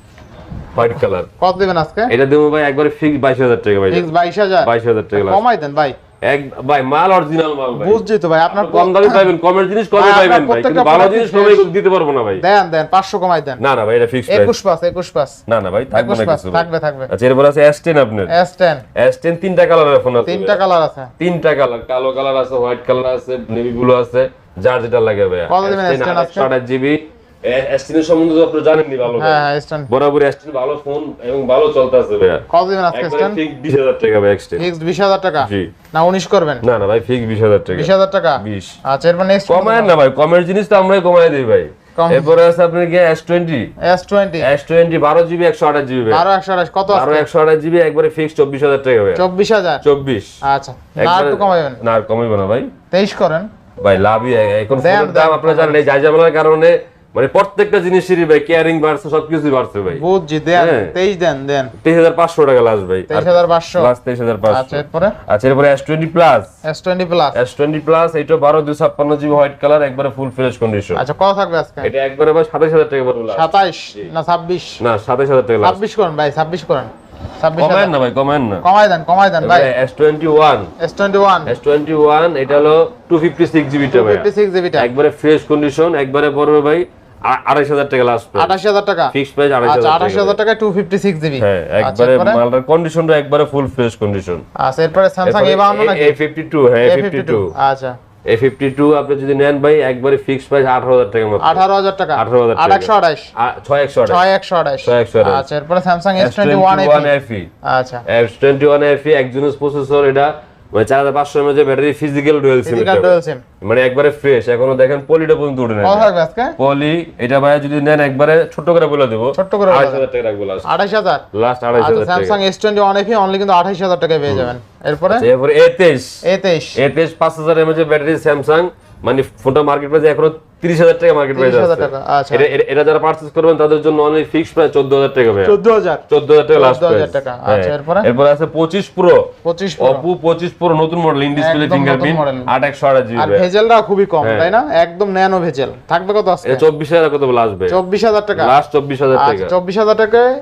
হোয়াইট কালার কত দিবেন আজকে? এটা দেবো ভাই একবারে ফিক্স বাইশ হাজার টাকা ভাই। ফিক্স হাজার? বাইশ হাজার টাকা লাগবে। কমাই দেন ভাই। এক ভাই মাল অরিজিনাল মাল ভাই। বুঝছি তো ভাই আপনার কম দামে পাইবেন কমের জিনিস কমে পাইবেন ভাই কিন্তু ভালো জিনিস কমে দিতে পারব না ভাই। দেন দেন পাঁচশো কমাই দেন। না না ভাই এটা ফিক্স প্রাইস একুশ পাস একুশ পাস না না ভাই থাকবে না কিছু। থাকবে থাকবে। আচ্ছা এরপর আছে S10 আপনার। এস টেন S10 তিনটা কালারের ফোন আছে তিনটা কালার আছে। তিনটা কালার কালো কালার আছে হোয়াইট কালার আছে নেভি ব্লু আছে যার যেটা লাগে ভাই। কত দিবেন S10 আজকে? আঠাশ জিবি। S10 এর সম্বন্ধে তো আপনারা জানেননি ভালো হ্যাঁ হ্যাঁ এস টেন বরাবর S10 ভালো ফোন এবং ভালো চলতেছে ভাই কত দিবেন আজকে এস একবারে টেন ঠিক বিশ হাজার টাকা ভাই S10 ফিক্স বিশ হাজার টাকা? জি। না উনিশ করবেন? না না ভাই ফিক্স বিশ হাজার টাকা। বিশ হাজার টাকা? বিশ। আচ্ছা এরপর নেক্সট কমায় না ভাই কমের জিনিস তো আমরাই কমায় দিই ভাই। এরপরে আছে আপনার এস টোয়েন্টি বারো জিবি একশো আঠাশ জিবি ভাই একশো আঠাশ কত বারো আছে একশো আঠাশ জিবি একবারে ফিক্স চব্বিশ হাজার টাকা ভাই চব্বিশ হাজার? চব্বিশ। আচ্ছা না আর কমাবেন না আর কমাইবো না ভাই। তেইশ করেন। ভাই লাভই এখন ফোনের দাম আপনারা জানেন এই জায়জামালার কারণে মানে প্রত্যেকটা জিনিসেরই ভাই কেয়ারিং বাড়ছে সবকিছুই বাড়ছে ভাই। বুঝছি দেন হ্যাঁ। তেইশ দেন দেন। তেইশ হাজার পাঁচশো টাকা লাস্ট ভাই। তেইশ হাজার পাঁচশো। লাস্ট তেইশ হাজার আচ্ছা এরপরে? আচ্ছা এরপরে S twenty plus S twenty plus S twenty plus এটা বারো দুই ছাপ্পান্ন জিবি হোয়াইট কালার একবারে ফুল ফ্রেশ কন্ডিশন আচ্ছা কত থাকবে আজকে? এটা একবারে ভাই সাতাশ হাজার টাকা পড়বে last। সাতাইশ না ছাব্বিশ? না সাতাশ হাজার টাকা last। ছাব্বিশ করেন ভাই ছাব্বিশ করেন। ছাব্বিশ কমেন না ভাই না। কমাই দেন কমাই দেন ভাই। S twenty one S twenty one S twenty one এটা হলো জিবিটা ভাই জিবিটা একবারে ফ্রেশ কন্ডিশন একবারে পড়বে ভাই। আড়াইশ হাজার টাকা লাস্ট আঠাশি হাজার টাকা? ফিক্স প্রাইস আড়াইশ আচ্ছা হাজার টাকা টু ফিফটি সিক্স জিবি। হ্যাঁ আচ্ছা একবারে মালটার কন্ডিশনটা একবারে ফুল ফ্রেশ কন্ডিশন আচ্ছা এরপরে স্যামসাং এ বাহান্ন নাকি? এ ফিফটি টু হ্যাঁ ফিফটি আচ্ছা। এ ফিফটি টু আপনি যদি নেন ভাই একবারে ফিক্স প্রাইস আঠারো হাজার টাকা মতো আঠারো হাজার টাকা? 18,000 আট টাকা। একশো আঠাশ ছয় একশো ছয় একশো আঠাশ ছয় একশো আঠাশ। আচ্ছা এরপরে Samsung S twenty one FE আচ্ছা। এস টোয়েন্টি ওয়ান এফি একজনের প্রসেসর এটা মানে চার হাজার পাঁচশো mAh battery physical dual SIM মানে একবারে ফ্রেশ এখনও দেখেন পলিটা পর্যন্ত উঠে আজকে? পলি এটা ভাই যদি নেন একবারে ছোট করে বলে দেবো। ছোট্ট করে আড়াইশ হাজার টাকা রাখব লাস্ট আঠাশ হাজার? লাস্ট আড়াইশ আচ্ছা হাজার স্যামসাং এস টোয়েন্টি অনেকই অনলি কিন্তু আঠাইশ হাজার টাকায় পেয়ে যাবেন। এরপরে? আচ্ছা, এরপরে এ তেইশ এ তেইশ এ তেইশ পাঁচ হাজার এমএচ ব্যাটারি স্যামসাং মানে ফোনটা মার্কেট প্রাইস এখনও তিরিশ হাজার টাকা মার্কেট প্রাইস আছে। আচ্ছা। এটা যারা পারচেজ করবেন তাদের জন্য অনলি ফিক্স প্রাইস চোদ্দ হাজার টাকা ভাই চোদ্দ হাজার। চোদ্দ হাজার টাকা লাস্ট প্রাইস এরপরে? এরপরে আছে পঁচিশ প্রো পঁচিশ অপু পঁচিশ প্রো নতুন মডেল ইন ডিসপ্লে ফিঙ্গারপ্রিন্ট আট একশো আর ভেজেলটা খুবই কম হ্যাঁ। তাই না? একদম ন্যানো ভেজেল। থাকবে কত আছে চব্বিশ হাজার কত আসবে চব্বিশ হাজার টাকা। লাস্ট চব্বিশ হাজার আচ্ছা টাকা। চব্বিশ হাজার টাকায়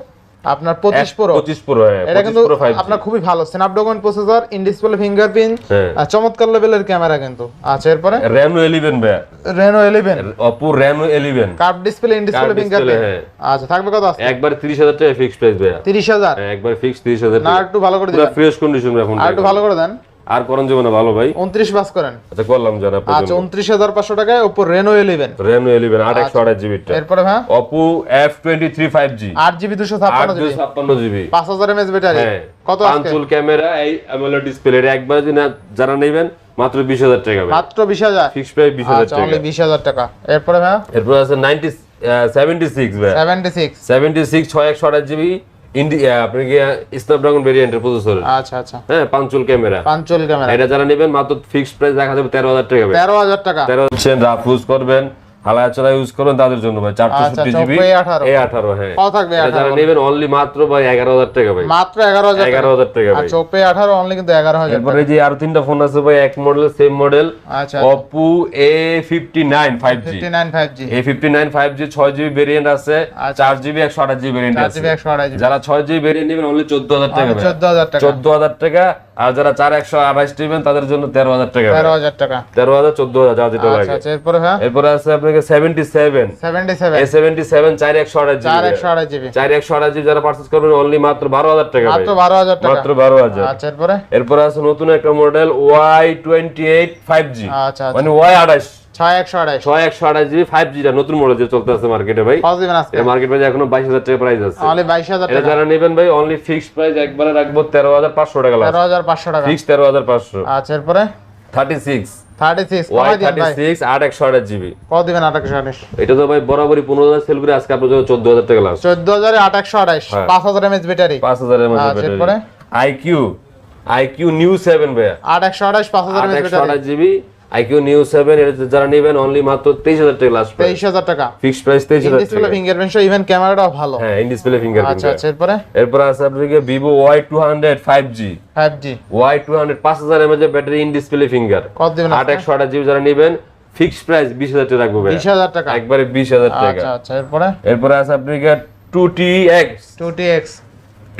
আপনার পঁচিশ প্রো। পঁচিশ প্রো হ্যাঁ এটা কিন্তু আপনার খুবই ভালো। Snapdragon processor in display fingerprint. চমৎকার লেভেলের ক্যামেরা কিন্তু। আচ্ছা এরপরে? র্যানো ইলেভেন ভাই Reno eleven Oppo Reno eleven curve display in display fingerprint. আচ্ছা থাকবে কত আছে একবার তিরিশ হাজার টাকা ফিক্স প্রাইস ভাই তিরিশ হাজার? হ্যাঁ, একবার ফিক্স তিরিশ হাজার না একটু ভালো করে দিবেন। ফ্রেশ কন্ডিশন রাখুন আর একটু ভালো করে দেন। আর করণ যাবে না ভালো ভাই। উনত্রিশ বাস করেন। আচ্ছা করলাম জানা আচ্ছা উনত্রিশ হাজার পাঁচশো টাকায় Oppo Reno eleven Reno eleven আট একশো আঠাশ জিবি এরপরে হ্যাঁ জিবি দুশো আট ছাপ্পান্ন দুই জিবি ছাপ্পান্ন জিবি। পাঁচ হাজার এমএস ব্যাটারি। কত আজকে? পাঁচুল ক্যামেরা এই অ্যামোলেড ডিসপ্লে এটা একবার যদি না- যারা নেবেন মাত্র বিশ হাজার টাকা মাত্র বিশ হাজার? ফিক্স প্রাইস বিশ হাজার আচ্ছা টাকা। অনলি বিশ হাজার টাকা। এরপরে হ্যাঁ এরপর আছে নাইনটি সেভেন্টি সিক্স ভাই। সেভেন্টি সিক্স সেভেন্টি সিক্স আপনি কি স্ন্যাপড্রাগন ভেরিয়েন্টের প্রসেসর আচ্ছা আচ্ছা। হ্যাঁ পাঞ্চুল ক্যামেরা। পাঞ্চল ক্যামেরা। এটা যারা নেবেন মাত্র ফিক্সড প্রাইস যাবে তেরো হাজার টাকা। ভাই তেরো হাজার টাকা। রাফ ইউজ করবেন। হালায়া চড়া ইউজ করবেন তাদের জন্য ভাই চারশো আচ্ছা, জিবি এ আঠারো। হ্যাঁ। যারা নেবেন অনলি মাত্র ভাই এগারো হাজার টাকা ভাই। মাত্র এগারো হাজার এগারো হাজার টাকা ভাই। আচ্ছা আঠারো অনলি কিন্তু এগারো হাজার এরপরে যে আরও তিনটা ফোন আছে ভাই এক মডেল সেম মডেল আচ্ছা A59 5G fifty nine five G A59 5G 6 GB variant আছে আচ্ছা। 4 জিবি 128 জিবি ভেরিয়েন্ট চার আছে। একশো আড়াই জিবি যারা 6 জিবি ভেরিয়েন্ট নেবেন অনলি 14000 টাকা চোদ্দ হাজার টাকা। 14000 টাকা আর যারা 4 128 নেবেন তাদের জন্য 13000 টাকা ভাই। তেরো হাজার টাকা। 13000 14000 যা যেটা আচ্ছা লাগে। আচ্ছা এরপরে হ্যাঁ? আছে আপনাকে 77 সেভেন্টি সেভেন A77 4 128 চার জিবি। একশো 4 128 জিবি যারা পারচেজ করবেন অনলি মাত্র 12000 টাকা মাত্র বারো হাজার টাকা। মাত্র 12000 আচ্ছা এরপরে? এরপরে আছে নতুন একটা মডেল Y28 5G আচ্ছা আচ্ছা। মানে Y28 ছয় একশো আড়াই ছয় একশো আঠাশ। ফাইভ জি নতুন মডেল যে চলতে আছে মার্কেটে ভাই। মার্কেট প্রাইস এখনও বাইশ হাজার টাকা প্রাইস আছে। বাইশ হাজার এটা যারা নেবেন ভাই অনলি ফিক্সড প্রাইস একবারে রাখব তেরো হাজার পাঁচশো টাকা তেরো হাজার পাঁচশো টাকা। ফিক্স তেরো হাজার পাঁচশো। আচ্ছা এরপরে? থার্টি সিক্স এটা তো ভাই বরাবরই পনেরো হাজার সেল করে আজকে আপনার জন্য চোদ্দ হাজার টাকা চোদ্দ হাজার একশো আঠাশ হ্যাঁ। পাঁচ হাজার এমএচ ব্যাটারি পাঁচ হাজারের মধ্যে আচ্ছা, battery? IQOO iQOO Neo seven ভাইয়া। আট একশো আঠাশ পাঁচ হাজার mAh GB iQOO Neo seven যারা নেবেন অনলি মাত্র তেইশ হাজার টাকা লাস্ট প্রাইস তেইশ হাজার টাকা। ফিক্সড প্রাইস তেইশ হাজার ডিসপ্লে টাকা। ফিঙ্গারপ্রিন্ট সহ ইভেন ক্যামেরাটাও ভালো। হ্যাঁ ইন ডিসপ্লে ফিঙ্গার আচ্ছা আচ্ছা এরপরে? এরপর আছে আপনাকে Vivo Y two hundred five G five G Y two hundred পাঁচ হাজার mAh battery in display finger কত দিবেন আট একশো আঠাশ জিবি যারা নেবেন ফিক্সড প্রাইস বিশ হাজার টাকা রাখব বিশ হাজার টাকা? একবারে বিশ হাজার টাকা। আচ্ছা আচ্ছা এরপরে? এরপরে আছে আপনাকে two T X two T X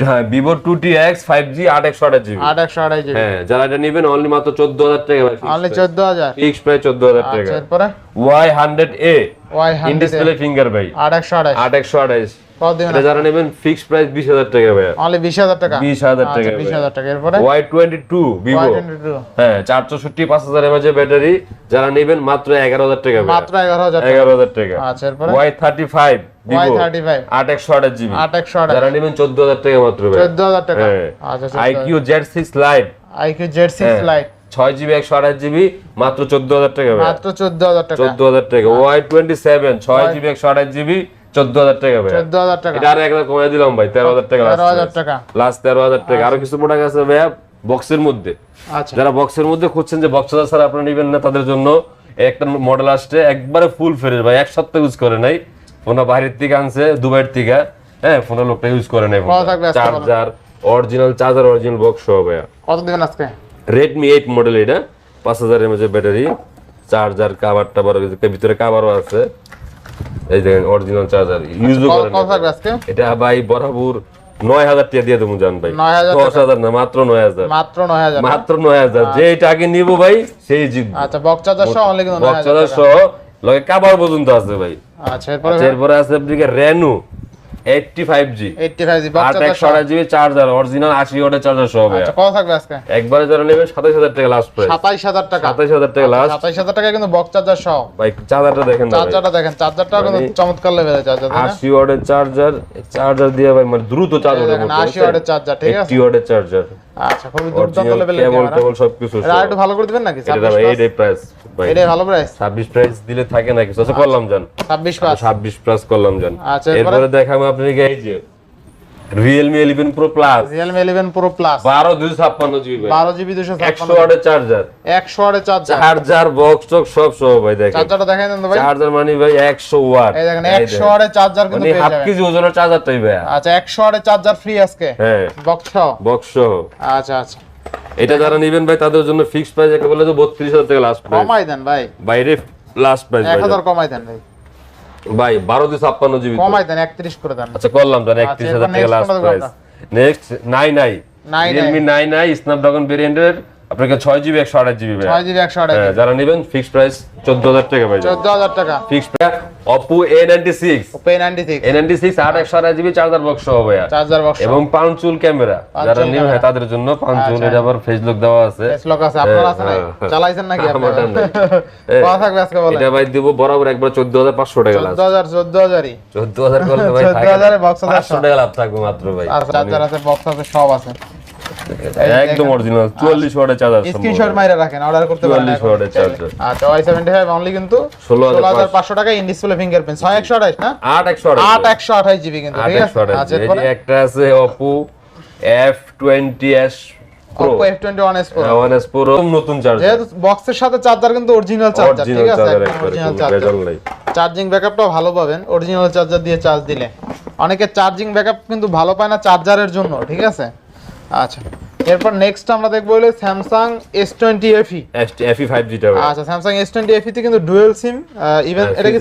হ্যাঁ Vivo two T X five G আট একশো আঠাশ জিবি আট একশো আঠাশ জিবি হ্যাঁ যারা এটা নেবেন অনলি মাত্র চোদ্দ হাজার টাকা অনলি চোদ্দ হাজার। ফিক্সড প্রাইস চোদ্দ হাজার টাকা। আচ্ছা এরপরে? Y hundred A Y display finger ভাই। আট একশো আঠাশ আট একশো আঠাশ যারা নেবেন ফিক্সড প্রাইস টাকা ভাই অনলি আচ্ছা টাকা এরপরে? হ্যাঁ ব্যাটারি। যারা নেবেন মাত্র এগারো হাজার টাকা মাত্র টাকা। টাকা। আচ্ছা এরপরে? যারা নেবেন মাত্র ভাই টাকা। আচ্ছা ছয় জিবি একশো আঠাশ জিবি মাত্র চোদ্দ হাজার টাকা মাত্র চোদ্দ হাজার টাকা। চোদ্দ হাজার টাকা। ওয়াই টোয়েন্টি সেভেন ছয় জিবি একশো আঠাশ জিবি চোদ্দ হাজার টাকা ভাই চোদ্দ হাজার টাকা। এটা আর একবার কমে দিলাম ভাই তেরো হাজার টাকা তেরো হাজার টাকা। লাস্ট তেরো হাজার টাকা। আরও কিছু প্রোডাক্ট আছে ভাইয়া বক্সের মধ্যে। আচ্ছা। যারা বক্সের মধ্যে খুঁজছেন যে বক্স স্যার আপনারা নেবেন না তাদের জন্য। একটা মডেল আসছে একবারে ফুল ফ্রেশ ভাই এক সপ্তাহ ইউজ করে নাই। ফোনটা বাইরের থেকে আনছে দুবাইয়ের থেকে। হ্যাঁ ফোনের লোকটা ইউজ করে নাই? Charger original charger original box সহ ভাইয়া। কত দিবেন আজকে? রেডমি এইট মডেল এটা পাঁচ হাজার এমএচ ব্যাটারি চার্জার কাভার টাবার ভিতরে কাভারও আছে। এই দেখেন অরিজিনাল চার্জার ইউজও করেন এটা। ভাই বরাবর নয় হাজার টাকা দিয়ে দেবো জান ভাই। দশ হাজার না মাত্র নয় হাজার। মাত্র নয় হাজার মাত্র নয় হাজার। যে এটা আগে নিবো ভাই সেই জিতবো। আচ্ছা বক্স চার্জার সহ লগে কাবার পর্যন্ত আছে ভাই। আচ্ছা এরপরে আচ্ছা, এরপরে আছে আপনাকে Reno eighty five G. Eighty five G box আট চার্জার অরিজিনাল আশি ওয়াটের চার্জার সহ আচ্ছা কত থাকবে আজকে? একবারে যারা নেবে সাতাশ হাজার টাকা লাস্ট প্রাইস সাতাইশ হাজার টাকা। সাতাশ হাজার টাকা লাস্ট সাতাইশ হাজার টাকা কিন্তু বক্স চার্জার সহ ভাই চার্জারটা দেখেন। চার্জারটা দেখেন চার্জারটা কিন্তু মানে- চমৎকার লেভেলের চার্জার তাই না? আশি ওয়াটের চার্জার চার্জার দিয়ে ভাই মানে দ্রুত চার্জ দেখেন আশি ওয়াটের চার্জার ঠিক আছে? এইটটি ওয়াটের চার্জার। আচ্ছা খুবই দুর্দান্ত লেভেলের কেবল টেবল সবকিছু এটা একটু ভালো করে দিবেন নাকি? প্রাইস ভালো প্রাইস ছাব্বিশ প্রাইস দিলে থাকে নাকি কিছু। আচ্ছা করলাম জান। প্লাস করলাম আচ্ছা, এরপরে? এরপরে দেখাবো আপনাকে এই যে Realme eleven pro plus Realme eleven pro plus বারো দুশো ছাপ্পান্ন জিবি বারো জিবি দুশো ওয়াটের চার্জার একশো ওয়াটের চার্জার চার্জার বক্স টক সব সহ ভাই দেখেন। চার্জারটা দেখাই দেন ভাই। চার্জার মানে ভাই একশো ওয়াট। এই দেখেন একশো ওয়াটের চার্জার কিন্তু মানে পেয়ে হাফ কেজি ওজনের চার্জারটাই ভাই আচ্ছা একশো ওয়াটের চার্জার ফ্রি আজকে। হ্যাঁ। বক্স সহ? বক্স সহ। আচ্ছা আচ্ছা। এটা যারা নেবেন ভাই তাদের জন্য ফিক্স প্রাইস একে বলে যে বত্রিশ হাজার টাকা লাস্ট প্রাইস কমাই দেন ভাই। বাইরে লাস্ট প্রাইস এক হাজার কমাই দেন ভাই। ভাই বারো দুশো ছাপ্পান্ন জিবি কমাই দেন একত্রিশ করে দেন। আচ্ছা করলাম দেন একত্রিশ হাজার টাকা লাস্ট প্রাইস নেক্সট নাই নাই নাই নাই। রিয়েলমি নাই নাই স্ন্যাপড্রাগন ভেরিয়েন্টের আপনাকে ছয় জিবি একশো আঠাশ জিবি ছয় জিবি একশো আঠাশ হ্যাঁ যারা নেবেন ফিক্স প্রাইস চোদ্দ হাজার টাকা ভাই চোদ্দ হাজার টাকা। Fix price Oppo A ninety six pay ninety six A ninety six আট একশো আঠাশ জিবি চার্জার বক্স সহ ভাইয়া। চার্জার বক্স এবং পাঞ্চুল ক্যামেরা যারা নেবেন camera। তাদের জন্য পাঞ্চুল আচ্ছা। এটা আবার ফেস লুক দেওয়া আছে। লোক আছে। আপনার আছে হ্যাঁ, হ্যাঁ। চালাইছেন নাকি আপনারা নাই। <laughs> থাকবে আজকে বলেন। এটা ভাই দিব বরাবর একবার চোদ্দ হাজার পাঁচশো টাকা চোদ্দ হাজার চোদ্দ হাজারই। চোদ্দ হাজার করলে ভাই 14,000 এ box হাজার পাঁচশো টাকা লাভ থাকবে মাত্র ভাই। আর চার্জার আছে বক্স আছে সব আছে। একদম অরিজিনাল চুয়াল্লিশ ওয়াটের চার্জার স্ক্রিনশট মাইরা রাখেন অর্ডার করতে পারেন 44 এখন। watt এর charger। আচ্ছা ওয়াই সেভেন্টি ফাইভ অনলি কিন্তু 16,500 16,500 টাকা ইন ডিসপ্লে ফিঙ্গারপ্রিন্ট ছয় একশো আঠাশ না? আট একশো আট একশো আঠাশ জিবি কিন্তু ঠিক আছে? আচ্ছা একটা আছে Oppo F21 S Pro one S pro নতুন চার্জার যেহেতু বক্সের সাথে চার্জার কিন্তু অরিজিনাল চার্জার ঠিক আছে? চার্জার একদম একবার অরিজিনাল চার্জার চার্জিং ব্যাকআপটাও ভালো পাবেন অরিজিনাল চার্জার দিয়ে চার্জ দিলে। অনেকে চার্জিং ব্যাকআপ কিন্তু ভালো পায় না চার্জারের জন্য ঠিক আছে? আচ্ছা। এরপর নেক্সট আমরা দেখব হলো Samsung S twenty FE FE five জিটা আচ্ছা স্যামসাং এস টোয়েন্টি এফি তে কিন্তু ডুয়েল সিম ইভেন এটা কি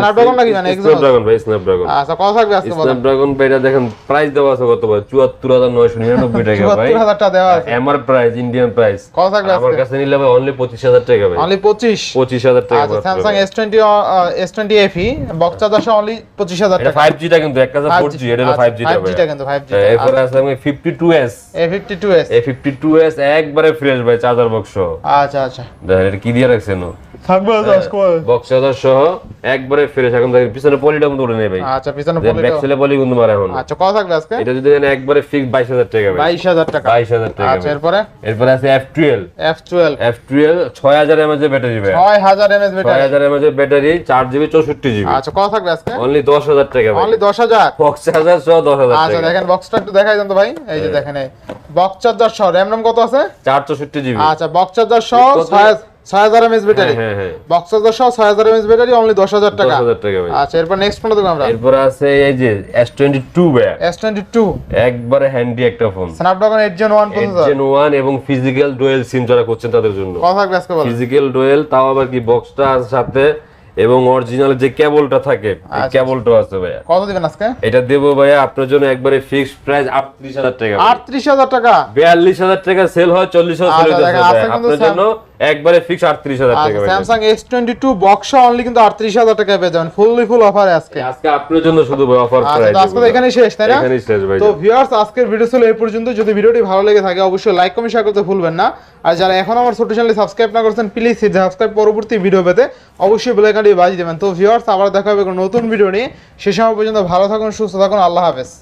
স্ন্যাপড্রাগন নাকি মানে স্ন্যাপড্রাগন ভাই স্ন্যাপড্রাগন আচ্ছা কত থাকবে আজকে বলেন স্ন্যাপড্রাগন ভাই এটা দেখেন প্রাইস দেওয়া আছে কত ভাই? চুয়াত্তর হাজার নয়শো নিরানব্বই টাকা ভাই। চুয়াত্তর হাজার টাকা দেওয়া আছে। এমআর প্রাইস ইন্ডিয়ান প্রাইস কত থাকবে আমার কাছে নিলে ভাই অনলি পঁচিশ হাজার টাকা ভাই। অনলি পঁচিশ। পঁচিশ হাজার টাকা আচ্ছা Samsung. S twenty S twenty FE box charger সহ অনলি পঁচিশ হাজার এটা টাকা। ফাইভ জিটা কিন্তু এক কাছে ফোর জি এটা হলো ফাইভ জিটা ভাই। জিটা কিন্তু ফাইভ জি এরপরে আছে আমি fifty two S A fifty two S A fifty two S একবারে ফ্রেশ ভাই চার্জার বক্স আচ্ছা আচ্ছা। দেখেন এটা কি দিয়ে রাখছেন থাকবে বক্স চার্জার সহ একবারে ফ্রেশ এখন দেখেন পিছনে পলিটা কিন্তু নেই ভাই। আচ্ছা পিছনে ব্যাক পলিটা সেলে পলি কিন্তু মারা এখন। আচ্ছা কত থাকবে আজকে? এটা যদি দেন একবারে ফিক্স বাইশ হাজার টাকা ভাই। বাইশ হাজার টাকা। বাইশ হাজার টাকা আচ্ছা এরপরে? এরপরে আছে F twelve F twelve F twelve ছয় হাজার এমএচ এর ব্যাটারি ভাই। ছয় হাজার এমএস ব্যাটারি। হাজার এমএচ এর ব্যাটারি চার জিবি চৌষট্টি জিবি আচ্ছা কত থাকবে আজকে? অনলি দশ হাজার টাকা ভাই। অনলি দশ হাজার? বক্স চার্জার সহ দশ হাজার আচ্ছা দেখেন বক্সটা একটু দেখাই দেন তো ভাই। এই যে দেখেন এই বক্স চার্জার সহ র্যাম রম কত আছে? চার চৌষট্টি জিবি আচ্ছা বক্স চার্জার সহ ছয় ছয় হাজার এমএস ব্যাটারি বক্স চার্জার সহ ছয় হাজার এমএস ব্যাটারি অনলি দশ হাজার টাকা। হাজার টাকা ভাই। আচ্ছা এরপর নেক্সট ফোনটা দেখব আমরা। এরপরে আছে এই যে S twenty two S twenty two একবারে হ্যান্ডি একটা phone Snapdragon eight gen one gen one এবং ফিজিক্যাল ডুয়েল সিম যারা করছেন তাদের জন্য। আজকে ফিজিক্যাল ডুয়েল তাও আবার কি বক্সটা সাথে এবং অরিজিনাল যে কেবলটা থাকে কেবলটা আছে ভাইয়া। কত দিবেন আজকে? এটা দেবো ভাইয়া আপনার জন্য একবারে ফিক্সড প্রাইস আটত্রিশ হাজার টাকা। আটত্রিশ হাজার টাকা? বিয়াল্লিশ হাজার টাকা সেল হয় চল্লিশ হাজার আচ্ছা, সেল আপনার জন্য একবারে ফিক্স আটত্রিশ হাজার টাকা ভাই Samsung S twenty two box only কিন্তু আটত্রিশ হাজার টাকা পেয়ে যাবেন। ফুললি ফুল অফারে আজকে। আজকে আপনার জন্য শুধু অফার আচ্ছা প্রাইস আজকে তো এখানেই শেষ তাই না? এখানেই শেষ ভাই। তো ভিউয়ার্স আজকের ভিডিও ছিল এই পর্যন্ত। যদি ভিডিওটি ভালো লেগে থাকে অবশ্যই লাইক কমেন্ট শেয়ার করতে ভুলবেন না। আর যারা এখন আমার ছোট চ্যানেল সাবস্ক্রাইব না করছেন প্লিজ সাবস্ক্রাইব পরবর্তী ভিডিও পেতে। অবশ্যই বেল আইকনটি বাজিয়ে দেবেন। তো ভিউয়ার্স আবার দেখা হবে কোনো নতুন ভিডিও নিয়ে। সে সময় পর্যন্ত ভালো থাকুন সুস্থ থাকুন। আল্লাহ হাফেজ।